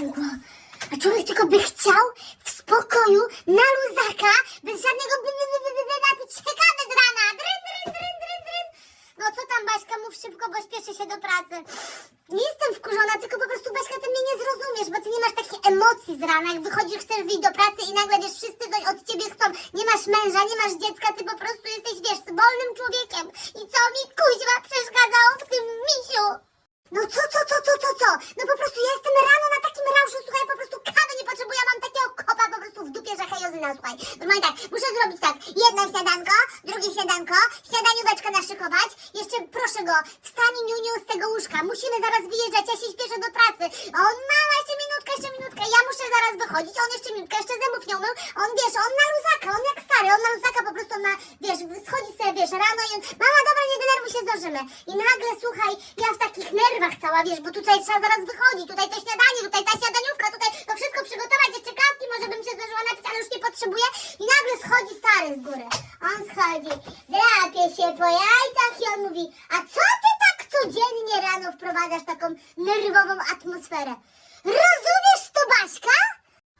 pękło. A człowiek tylko by chciał w spokoju, na luzaka, bez żadnego napić się kawy z rana. Dryn, dryn, dryn, dryn, dryn. No co tam, Baśka, mów szybko, bo śpieszę się do pracy. Nie jestem wkurzona, tylko po prostu, Baśka, ty mnie nie zrozumiesz, bo ty nie masz takich emocji z rana, jak wychodzisz, chcesz wyjść do pracy i nagle, wiesz, wszyscy coś od ciebie chcą. Nie masz męża, nie masz dziecka, ty po prostu jesteś, wiesz, wolnym człowiekiem. I co mi, kuźwa, przeszkadzało w tym misiu? No co, co, co, co, co, co? No po prostu ja jestem rano na takim rauszu, słuchaj, po prostu kawy nie potrzebuję, ja mam takiego kopa po prostu hejozyna, słuchaj. Normalnie tak, muszę zrobić tak, jedno śniadanko, drugie śniadanko, śniadanióweczkę naszykować, jeszcze proszę go, wstań niuniu z tego łóżka, musimy zaraz wyjeżdżać, ja się śpieszę do pracy. On, mama, jeszcze minutkę, jeszcze minutkę, ja muszę zaraz wychodzić, on jeszcze minutkę, jeszcze zębów nie umył, on, wiesz, on na luzaka, on jak stary, on na luzaka po prostu na, wiesz, schodzi sobie, wiesz, rano i on, mama, dobra, nie denerwuj się, zdążymy. I nagle, słuchaj, ja w takich nerwach cała, wiesz, bo tutaj trzeba zaraz wychodzić, tutaj to śniadanie, tutaj ta śniadaniówka, tutaj to wszystko przygotować, jeszcze kawki, może bym się zdążyła napić, ale już nie potrzebuję. I nagle schodzi stary z góry. On schodzi, drapie się po jajcach i on mówi, a co ty tak codziennie rano wprowadzasz taką nerwową atmosferę? Rozumiesz to, Baśka?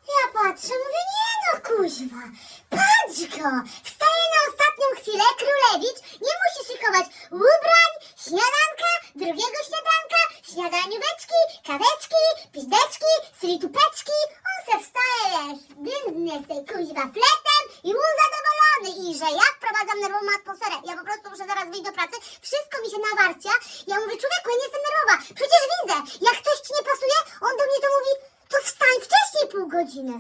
Ja patrzę, mówię, nie no kuźwa, patrz go, wstaje na ostatnią chwilę, królewicz, nie musi szykować ubrań, śniadanka, drugiego śniadanka, śniadanióweczki, kaweczki, pizdeczki, fritupeczki, on se wstaje, wiesz, biedny z tej kuźwa fletem i był zadowolony i że ja wprowadzam nerwową atmosferę, ja po prostu muszę zaraz wyjść do pracy, wszystko mi się nawarcia, ja mówię, człowieku, ja nie jestem nerwowa, przecież widzę, jak coś ci nie pasuje, on do mnie to mówi, to wstań wcześniej pół godziny.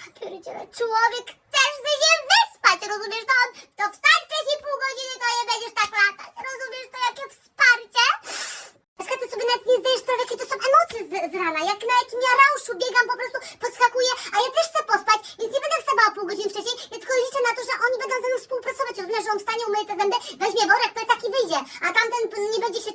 Ja pierdzielę, człowiek też chce się wyspać, rozumiesz? To on, to wstań wcześniej pół godziny, to nie będziesz tak latać. Rozumiesz to, jakie wsparcie? Aśka, ty sobie nawet nie zdajesz sprawy, jakie to są emocje z, z rana. Jak na jakim ja rauszu biegam, po prostu podskakuję, a ja też chcę pospać, więc nie będę wstawała pół godziny wcześniej. Ja tylko liczę na to, że oni będą ze mną współpracować. Rozumiesz, że on wstanie, umyje te zęby, weźmie worek, plecak i wyjdzie. A tamten p- nie będzie się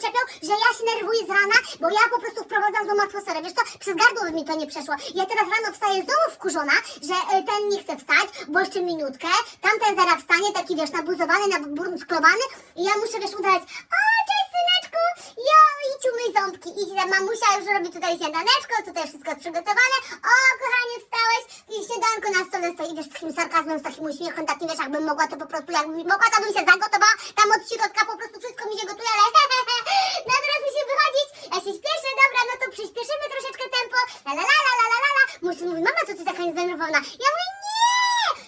że ja się nerwuję z rana, bo ja po prostu wprowadzam złą atmosferę. Wiesz co, przez gardło mi to nie przeszło. Ja teraz rano wstaję znowu wkurzona, że e, ten nie chce wstać, bo jeszcze minutkę. Tamten zaraz wstanie, taki wiesz, nabuzowany, naburnszklowany i ja muszę, wiesz, udawać, o, cześć syneczku, jo, idź umyj ząbki, idź mamusia już robi tutaj śniadaneczko, tutaj wszystko przygotowane, o, kochanie, wstałeś i śniadanko na stole stoi, wiesz, z takim sarkazmem, z takim uśmiechem, takim, wiesz, jakbym mogła to po prostu, jakbym mogła, to bym się zagotowała, tam od środka po prostu wszystko mi się gotuje, ale No teraz musimy wychodzić. Ja się śpieszę, dobra, no to przyspieszymy troszeczkę tempo. La la la la la la la. Musi mówi, mama, co ty taka zdenerwowana? Ja mówię, nie!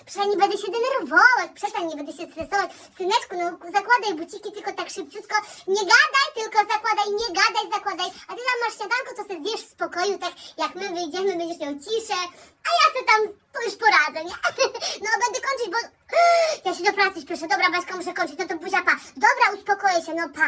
Przecież nie będę się denerwować, przestań, nie będę się stresować. Syneczku, no zakładaj buciki tylko tak szybciutko. Nie gadaj, tylko zakładaj, nie gadaj, zakładaj. A ty tam masz śniadanko, to sobie zjesz w spokoju, tak jak my wyjdziemy, będziesz miał ciszę. A ja sobie tam to już poradzę, nie? No będę kończyć, bo ja się do pracy śpieszę. Dobra, Baśka, muszę kończyć, no to buziapa. Dobra, uspokoję się, no pa.